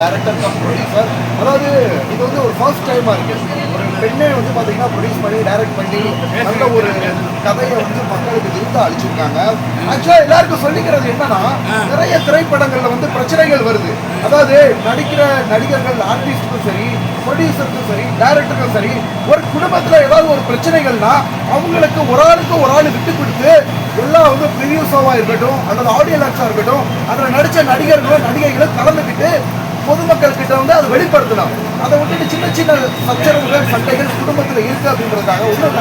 Director come producer அதாவது இது வந்து ஒரு ஃபர்ஸ்ட் டைமாக இருக்குது ஒரு பெண்ணை வந்து பார்த்தீங்கன்னா ப்ரொடியூஸ் பண்ணி டைரக்ட் பண்ணி நல்ல ஒரு கதையை வந்து மக்களுக்கு விருந்தா அழிச்சிருக்காங்க ஆக்சுவலாக எல்லாருக்கும் சொல்லிக்கிறது என்னன்னா நிறைய திரைப்படங்களில் வந்து பிரச்சனைகள் வருது. அதாவது நடிக்கிற நடிகர்கள் ஆர்டிஸ்ட்டுக்கும் சரி ப்ரொடியூசருக்கும் சரி டேரக்டருக்கும் சரி ஒரு குடும்பத்தில் ஏதாவது ஒரு பிரச்சனைகள்னா அவங்களுக்கு ஒரு ஆளுக்கு ஒரு ஆள் விட்டு கொடுத்து எல்லாம் வந்து ப்ரிவியூ ஷோவாக இருக்கட்டும் அல்லது ஆடியோ லாக்ஸாக இருக்கட்டும் அதில் நடித்த நடிகர்களும் நடிகைகளும் கலந்துக்கிட்டு பொதுமக்கள் கிட்ட வந்து அதை வெளிப்படுத்தலாம். அதை விட்டுட்டு சின்ன சின்ன சச்சரவுகள் சண்டைகள் குடும்பத்தில் இருக்கு அப்படின்றதுக்காக ஒன்றும்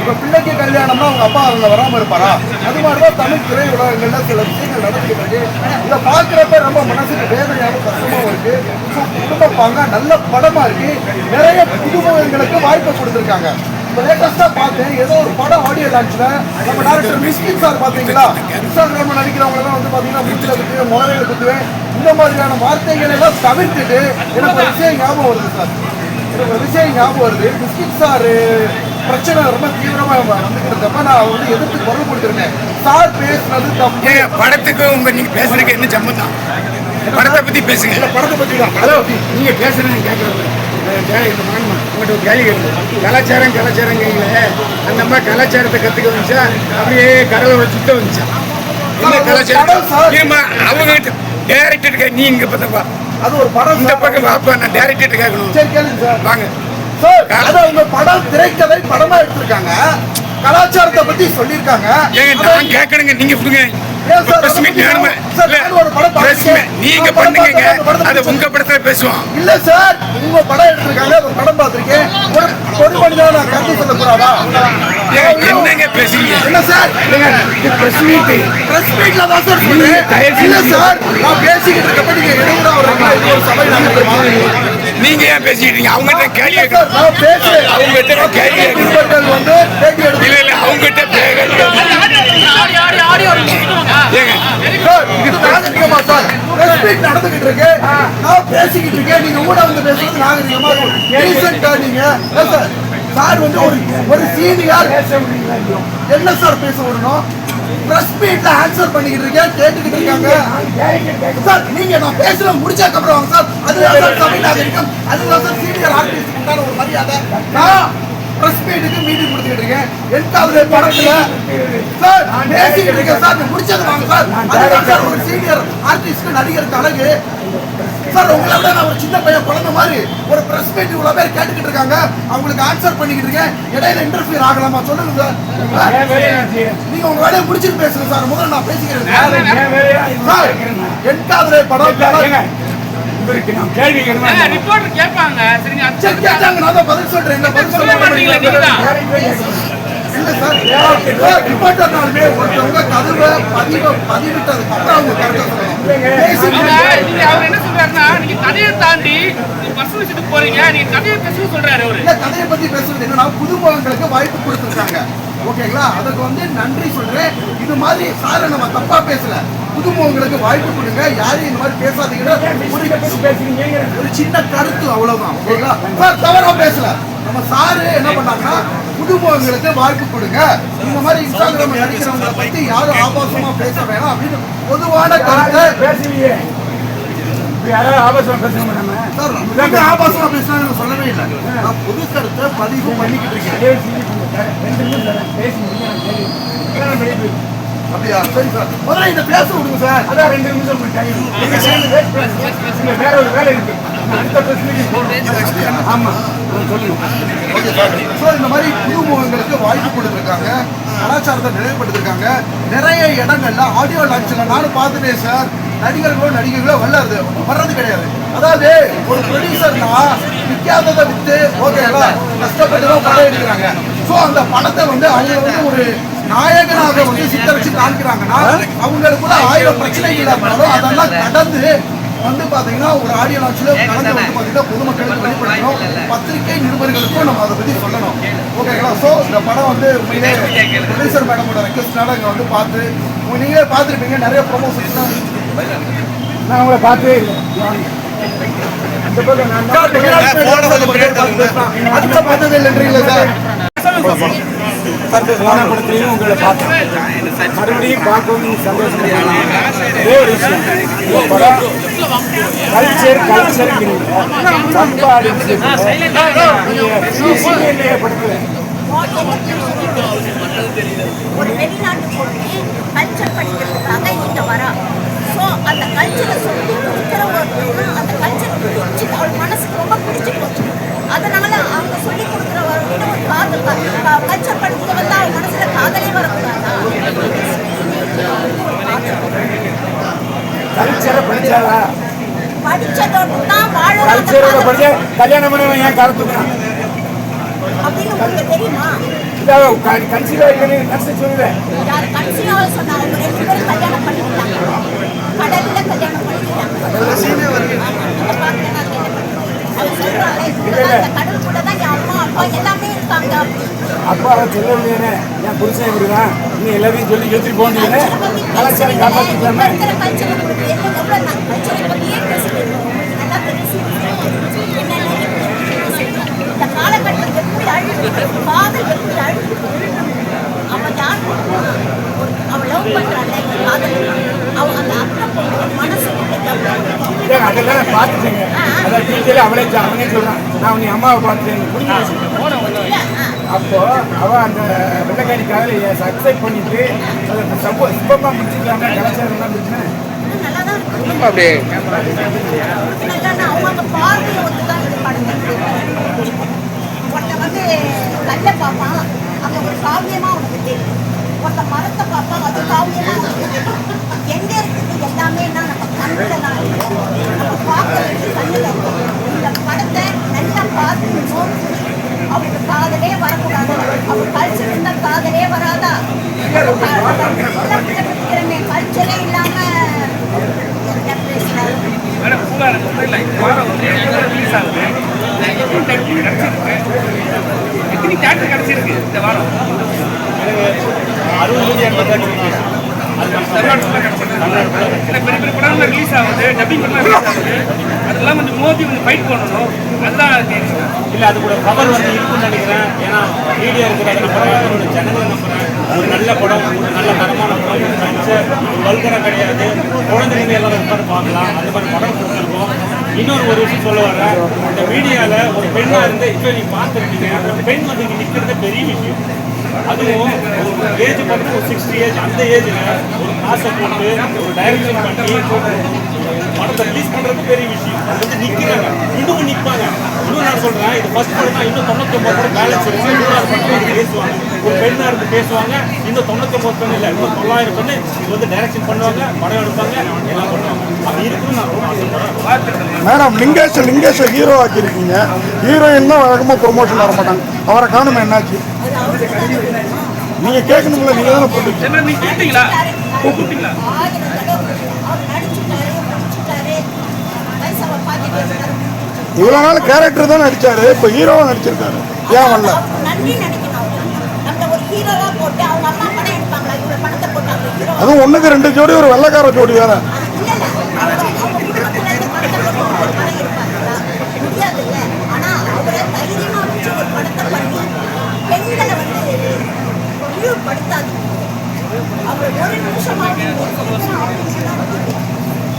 இப்போ பிள்ளைக்கு கல்யாணம்னா அவங்க அப்பா அதில் வராமல் இருப்பாரா? அது மாதிரி தான் தமிழ் திரையுலகங்கள்ல சில விஷயங்கள் நடந்துகிட்டு இதை பார்க்குறப்ப ரொம்ப மனசுக்கு வேதனையாகவும் கஷ்டமாகவும் இருக்குது ஸோ குடும்ப பாங்க நல்ல படமாக இருக்கு. நிறைய புதுமுகங்களுக்கு வாய்ப்பு கொடுத்துருக்காங்க. இப்போ லேட்டஸ்ட்டாக பார்த்தேன் ஏதோ ஒரு படம் ஆடியோ லான்ச்சில் நம்ம டேரக்டர் மிஸ்கின் சார் பார்த்தீங்களா? இன்ஸ்டாகிராமில் நடிக்கிறவங்கலாம் வந்து பார்த்தீங்கன்னா மூச்சில் குத்துவேன் முறையில் குத்துவேன். இந்த மாதிரியான வார்த்தைகள் எல்லாம் தவிர்த்துட்டு எனக்கு ஒரு விஷயம் ஞாபகம் வருது சார். எனக்கு ஒரு விஷயம் ஞாபகம் வருது. மிஸ்கின் சார் பிரச்சனை ரொம்ப தீவிரமாக வந்துக்கிட்டு இருந்தப்ப நான் வந்து எதிர்த்து குரல் கொடுத்துருக்கேன் சார் பேசுனது தப்பு. படத்துக்கு உங்க நீங்க பேசுறதுக்கு என்ன சம்பந்தம் படத்தை பத்தி பேசுங்க. படத்தை பற்றி தான். ஹலோ நீங்க பேசுறது கேட்கறது இந்த மகன் உங்கள்கிட்ட ஒரு கேள்வி கேட்குது கலாச்சாரம் கலாச்சாரங்கிறீங்களே. அந்த மாதிரி கலாச்சாரத்தை கத்துக்க வந்துச்சா? அப்படியே கடலோட சுத்த வந்துச்சா? கடல் கலாச்சாரம்? சார். ஏம்மா அவங்க டேரக்டர் நீ இங்க பார்த்தப்பா அது ஒரு படம் இந்த. பக்கம் வாப்பா நான் டேரக்டர் கேட்கணும். சரி கேளுங்க சார். வாங்க. சார் அது அவங்க படம் திரைக்கதை படமா எடுத்திருக்காங்க. கலாச்சாரத்தை பத்தி சொல்லியிருக்காங்க. ஏங்க நான் கேட்கணுங்க நீங்க கொடுங்க பிரஸ் மீட் வேணுமே. நீங்க பண்ணுங்க அது உங்க படத்துல பேசுவோம். இல்ல சார் உங்க படம் எடுத்திருக்காங்க. படம் பார்த்திருக்கேன். ஒரு ஒரு மனிதா நான் கருத்து சொல்லக்கூடாதா என்னங்க பேசுறீங்க? என்ன சார். பிரஸ் மீட் பிரஸ் மீட்ல தான் சார் இல்ல நான் பேசிக்கிட்டு இருக்கப்ப நீங்க இது ஒரு சபை நடக்குது நீங்க ஏன் பேசிட்டு இருக்கீங்க அவங்ககிட்ட கேள்வி அவங்ககிட்ட கேள்வி இல்ல இல்ல அவங்ககிட்ட நடந்துகிட்டு இருக்கு. நான் பேசிக்கிட்டு இருக்கேன். நீங்க ஊட வந்து பேசுறது நாகரிகமா இருக்கும். நீங்க. சார் வந்து ஒரு ஒரு சீனியர் என்ன சார் பேச விடணும் பிரஸ் மீட்ல ஆன்சர் பண்ணிக்கிட்டு இருக்கேன் கேட்டுக்கிட்டு இருக்காங்க. சார் நீங்க நான் பேசுற முடிச்சதுக்கு அப்புறம் வாங்க சார் அதுதான் சார் சபை நாகரிகம் அதுதான் சார் சீனியர் ஆர்டிஸ்ட் உண்டான ஒரு மரியாதை. நான் பிரஸ் மீட்டுக்கு மீட்டிங் கொடுத்துக்கிட்டு இருக்கேன். எட்டாவது படத்துல? சார் நான் பேசிக்கிட்டு இருக்கேன் சார் முடிச்சது வாங்க சார் அதுதான் சார் ஒரு சீனியர் ஆர்டிஸ்ட் நடிகருக்கு அழகு. சார் உங்களை விட நான் ஒரு சின்ன பையன் குழந்தை மாதிரி ஒரு பிரஸ் மீட் இவ்வளவு பேர் கேட்டுக்கிட்டு இருக்காங்க. அவங்களுக்கு ஆன்சர் பண்ணிக்கிட்டு இருக்கேன். இடையில இன்டர்ஃபியர் ஆகலாமா? சொல்லுங்க சார் நீங்க உங்க வேலையை முடிச்சுட்டு பேசுங்க சார் முதல்ல நான் பேசிக்கிறேன். சார் எட்டாவது படம் கேள்வி கேட்பாங்க. சரிங்க அது சரி கேட்டாங்க. நான் தான் பதில் சொல்றேன். என்ன பதில் சொல்ல மாட்டீங்களா இல்ல சார் சார் ரிப்போர்ட்டர்னாலுமே ஒருத்தவங்க கதவை பதிவிட்டதுக்கு அப்புறம் அவங்க அவர் என்ன சொல்றாருன்னா நீங்க கதையை தாண்டி நீங்க பர்சனல் விஷயத்துக்கு போறீங்க நீங்க கதையை பேசணும் சொல்றாரு அவரு கதையை பத்தி பேசுறது என்னன்னா புதுமுகங்களுக்கு வாய்ப்பு கொடுத்துருக்காங்க. ஓகேங்களா? அதுக்கு வந்து நன்றி சொல்றேன். இது மாதிரி சாரை நம்ம தப்பா பேசல. புதுமுகங்களுக்கு வாய்ப்பு கொடுங்க. யாரும் இந்த மாதிரி பேசாதீங்க ஒரு- ஒரு சின்ன கருத்து அவ்வளவுதான். ஓகேங்களா? சார் தவறா பேசல. நம்ம சாரு என்ன பண்ணாங்கன்னா புதுமுகங்களுக்கு வாய்ப்பு கொடுங்க. இந்த மாதிரி இன்ஸ்டாகிராம் நடிக்கிறவங்களை பத்தி யாரும் ஆபாசமா பேச வேணாம் அப்படின்னு பொதுவான கருத்தை யாராவது ஆபாசமா பேசணும் நம்ம சார் ரொம்ப ஆபாசமா பேசினா சொல்லவே இல்லை நான் பொது கருத்தை பதிவு பண்ணிக்கிட்டு இருக்கேன் அப்படியா சரி சார் முதல்ல இந்த பேச விடுங்க சார் அதான் ரெண்டு நிமிஷம். இங்க வேற ஒரு வேலை இருக்கு அடுத்த press meeting போகணும். ஆமா ஆ, சொல்லுங்க இந்த மாதிரி புதுமுகங்களுக்கு வாய்ப்பு கொடுத்துருக்காங்க கலாச்சாரத்தை நிலைப்படுத்திருக்காங்க நிறைய இடங்கள்ல ஆடியோ லான்ச்சில் நானும் பார்த்துட்டேன் சார் நடிகர்களோ நடிகைகளோ வல்லாது. வர்றது கிடையாது. அதாவது ஒரு ப்ரொடியூசர்னா விற்காததை விற்று ஓகேவா கஷ்டப்பட்டு தான் படம் எடுக்கிறாங்க. ஸோ அந்த படத்தை வந்து அவங்க வந்து ஒரு நாயகனாக வந்து சித்தரிச்சு காமிக்கிறாங்கன்னா அவங்களுக்குள்ள ஆயிரம் பிரச்சனைகள் இருந்தாலும் அதெல்லாம் கடந்து வந்து பாத்தீங்கன்னா ஒரு ஆடியோ லான்ச்ல கலந்து வந்து பாத்தீங்கன்னா பொதுமக்களுக்கு வெளிப்படுத்தணும். பத்திரிகை நிருபர்களுக்கும் நம்ம அதை பத்தி சொல்லணும். ஓகேங்களா ஸோ இந்த படம் வந்து ப்ரொடியூசர் மேடமோட ரெக்வஸ்ட்னால இங்க வந்து பார்த்து நீங்களே பார்த்துருப்பீங்க. நிறைய ப்ரொமோஷன்ஸ்லாம் நான் உங்களை பார்த்தே இல்லை. இந்த பக்கம் நான் அதுக்கு பார்த்தது இல்லைன்றீங்களா சார் படத்துலையும் உங்களை பார்த்தேன் மறுபடியும் பார்க்கவும் சந்தோஷம் கல்ச்சர் பண்பாடு ஒரு வெளிநாட்டு பொண்ணு கல்ச்சர் படிக்கிறதுக்காக இங்க வரா ஸோ அந்த கல்ச்சரை சொல்லி கொடுக்குற ஒரு பொண்ணு அந்த கல்ச்சர் பிடிச்சி அவள் மனசுக்கு ரொம்ப பிடிச்சி போச்சு. அதனால அவங்க சொல்லி கொடுக்குற ஒரு காதல் கல்ச்சர் படிக்க வந்து அவள் மனசுல காதலே வரக்கூடாதா? கல்ச்சரை படிச்சதோடு தான் கல்ச்சரோட வாழ படிச்சா கல்யாணம் பண்ணவன் ஏன் அப்படின்னு உங்களுக்கு தெரியுமா? சொல்லுவேன் அவங்க ரெண்டு பேரும் கல்யாணம் பண்ணிக்கிட்டாங்க கடல்ல கல்யாணம் அப்பா அவன் சொல்ல முடியானே என் புருஷன் இப்படிதான்? நீ எல்லாத்தையும் சொல்லி எடுத்துட்டு போனீங்கன்னு கலாச்சாரம் காப்பாற்றிக்கலாமே இப்ப இருக்கிற culture உங்களுக்கு என்ன எவ்வளவு நான் அதெல்லாம் நான் பார்த்துட்டேங்க. அதான் டீச்சர் அவளே அவனே சொல்றான். நான் உன்னை அம்மாவை பார்த்துட்டேன். அப்போ அவ அந்த வெள்ளக்காரி காதலை சக்சஸ் பண்ணிட்டு அதை சப்போ சுப்பமாக முடிச்சுக்கலாமே கலாச்சாரம்லாம் பிரச்சனை? இன்னும் நல்லா தான் இருக்கு. அப்படியே ஒருத்தன் வந்து கல்லை பார்ப்பான். அந்த ஒரு காவியமா அவனுக்கு தெரியும். ஒருத்த மரத்தை பார்ப்பான் அது காவியமா அவனுக்கு தெரியும். எங்க இருக்குது எல்லாமேனா நம்ம இந்த படத்தை நல்லா பார்த்து நோக்கி அவனுக்கு காதலே வரக்கூடாது அவன் கல்ச்சர் இருந்தா காதலே வராதா கல்ச்சரே இல்லாம என்ன பேசுறாரு இந்த வாரம் தேட்டர் கிடச்சிருக்கு பெரிய பெரிய படங்கள் ரிலீஸ் ஆகுது டப்பிங் படம் ரிலீஸ் ஆகுது அதெல்லாம் வந்து மோதி கொஞ்சம் ஃபைட் பண்ணணும் அதுதான் கேட்குறேன் இல்லை அது கூட பவர் வந்து இருக்குன்னு நினைக்கிறேன். ஏன்னா மீடியா இருக்கிற படம் ஒரு ஜனங்களை நம்புறேன் ஒரு நல்ல படம் ஒரு நல்ல தரமான படம் ஒரு வல்கரம் கிடையாது. குழந்தைங்க எல்லாரும் உட்காந்து பார்க்கலாம். அந்த மாதிரி படம் கொடுத்துருக்கோம். இன்னொரு ஒரு விஷயம் சொல்ல வரேன் இந்த மீடியாவில் ஒரு பெண்ணாக இருந்து இப்போ நீங்கள் பார்த்துருக்கீங்க. அந்த பெண் வந்து நிற்கிறது பெரிய விஷயம். அதுவும் ஏஜ் மட்டும் ஒரு சிக்ஸ்டி ஏஜ் அந்த ஏஜில் ஒரு காசை போட்டு ஒரு டைரக்ஷன் பண்ணி படத்தை ரிலீஸ் பண்றது பெரிய விஷயம். அது வந்து நிக்கிறாங்க. இன்னும் நிப்பாங்க. இன்னும் நான் சொல்றேன் இது ஃபர்ஸ்ட் படம் இன்னும் தொண்ணூத்தி ஒன்பது படம் பேலன்ஸ் இருக்கு இன்னொரு பேசுவாங்க. ஒரு பெண்ணா இருந்து பேசுவாங்க. இன்னும் தொண்ணூத்தி ஒன்பது பெண் இல்ல இன்னும் தொள்ளாயிரம் பெண்ணு இது வந்து டைரக்ஷன் பண்ணுவாங்க படம் எடுப்பாங்க எல்லாம் பண்ணுவாங்க. அது இருக்குன்னு நான் ரொம்ப ஆசைப்படுறேன். மேடம் லிங்கேஷ் லிங்கேஷை ஹீரோ ஆக்கியிருக்கீங்க. ஹீரோயின் தான் வழக்கமாக ப்ரொமோஷன் வர மாட்டாங்க. அவரை காணுமே என்னாச்சு? தானே. நீங்கள் கேட்கணும்ல நீங்கள் தானே போட்டு கூப்பிட்டீங்களா? இவ்வளோ நாள் கேரக்டர் தான் நடிச்சாரு. இப்போ ஹீரோவாக நடிச்சிருக்காரு. ஏன் வரல? அதுவும் ஒன்றுக்கு ரெண்டு ஜோடி ஒரு வெள்ளைக்கார ஜோடி வேற.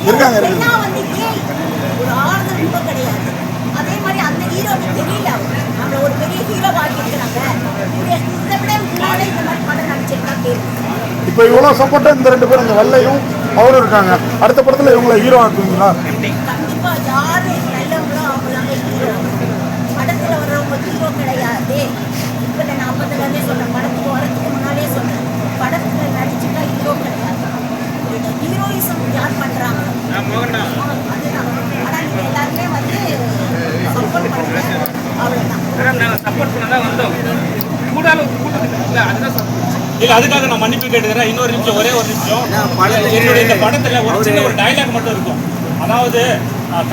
இருக்காங்க, இருக்காங்க. ஹீரோவுக்கு தெரியல நம்மள ஒரு பெரிய ஹீரோ ஆக்கியிருக்கிறாங்க இதை விட முன்னாலே இந்த மாதிரி படம் நடிச்சிருக்கா கேள்வி இப்போ இவ்வளோ சப்போர்ட்டாக இந்த ரெண்டு பேரும் இந்த வெள்ளையும் அவரும் இருக்காங்க. அடுத்த படத்தில் இவங்களை ஹீரோ ஆக்குவீங்களா? கண்டிப்பா யாரு நல்லவங்களோ அவங்களாங்க ஹீரோ படத்துல வர்றவங்க ஹீரோ கிடையாது இப்ப நான் அப்பத்துல இருந்தே சொன்னேன் படத்துக்கு வரதுக்கு முன்னாலே சொன்னேன் படத்துல நடிச்சுட்டா ஹீரோ கிடையாது ஹீரோயிசம் யார் பண்றாங்க அதுதான். ஆனா நீங்க எல்லாருமே வந்து சப்போர்ட் மேடம் நாங்கள் சப்போர்ட் பண்ண தான் வந்தோம். கூடால கூட்டத்துக்கு இல்லை அதுதான் support. இல்ல அதுக்காக நான் மன்னிப்பு கேட்டுக்கிறேன். இன்னொரு நிமிஷம் ஒரே ஒரு நிமிஷம். என்னுடைய இந்த படத்துல ஒரு சின்ன ஒரு டைலாக் மட்டும் இருக்கும். அதாவது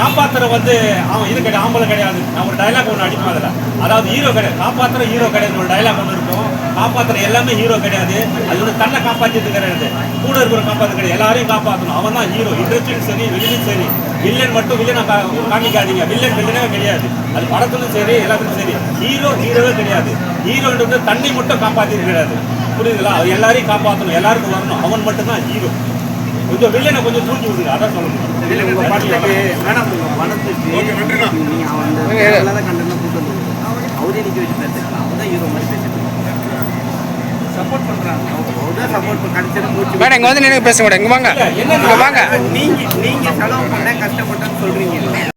காப்பாத்துற வந்து அவன் இது கிடையாது ஆம்பளை கிடையாது. நான் ஒரு டைலாக் ஒன்று அடிப்பேன் அதில். அதாவது ஹீரோ கிடையாது. காப்பாத்துற ஹீரோ கிடையாது ஒரு டைலாக் ஒன்று இருக்கும். காப்பாத்துற எல்லாமே ஹீரோ கிடையாது. அது வந்து தன்னை காப்பாற்றிட்டு கிடையாது கூட இருக்கிற காப்பாற்ற கிடையாது. எல்லாரையும் காப்பாற்றணும் அவன் தான் ஹீரோ இண்டஸ்ட்ரியும் சரி வெளியிலும் சரி. வில்லன் மட்டும் வில்லனை காமிக்காதீங்க. வில்லன் வில்லனே கிடையாது. அது படத்துலும் சரி எல்லாத்துக்கும் சரி. ஹீரோ ஹீரோவே கிடையாது. ஹீரோன்றது தன்னை மட்டும் காப்பாற்றிட்டு கிடையாது புரியுதுங்களா? அது எல்லாரையும் காப்பாற்றணும் எல்லாருக்கும் வரணும். அவன் மட்டும்தான் ஹீரோ. கொஞ்சம் வில்லனை கொஞ்சம் தூண்டி விடுங்க. அதான் சொல்லணும் அவரே நிக்க வச்சு பேசுறாங்க அவங்க தான் ஹீரோ மாதிரி சப்போர்ட் பண்றாங்க. தான் சப்போர்ட் கடைசியில் மூச்சு மேடம் இங்க வந்து பேச மேடம். இங்க வாங்க. இங்க வாங்க. நீங்க நீங்க செலவு பண்ண கஷ்டப்பட்டேன்னு சொல்றீங்க.